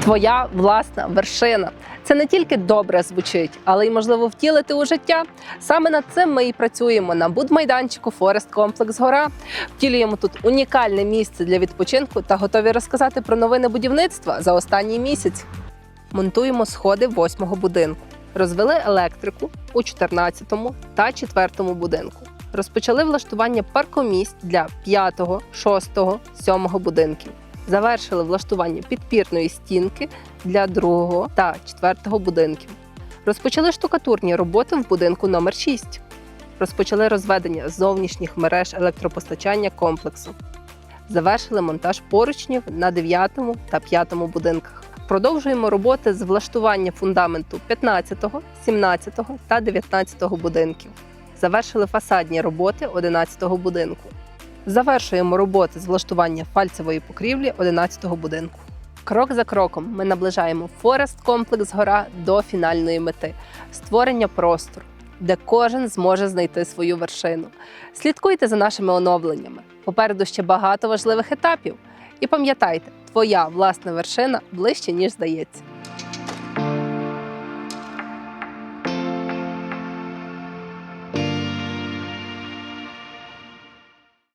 твоя власна вершина. Це не тільки добре звучить, але й можливо втілити у життя. Саме над цим ми і працюємо на будмайданчику Форест Комплекс Гора. Втілюємо тут унікальне місце для відпочинку та готові розказати про новини будівництва за останній місяць. Монтуємо сходи восьмого будинку. Розвели електрику у 14 та 4 будинку. Розпочали влаштування паркомісць для 5, 6, 7 будинків. Завершили влаштування підпірної стінки для 2 та 4 будинків. Розпочали штукатурні роботи в будинку номер 6. Розпочали розведення зовнішніх мереж електропостачання комплексу. Завершили монтаж поручнів на 9 та 5 будинках. Продовжуємо роботи з влаштування фундаменту 15, 17 та 19 будинків. Завершили фасадні роботи 11 будинку. Завершуємо роботи з влаштування фальцевої покрівлі 11 будинку. Крок за кроком ми наближаємо Форест комплекс гора до фінальної мети створення простору, де кожен зможе знайти свою вершину. Слідкуйте за нашими оновленнями. Попереду ще багато важливих етапів. І пам'ятайте, твоя власна вершина ближче, ніж здається.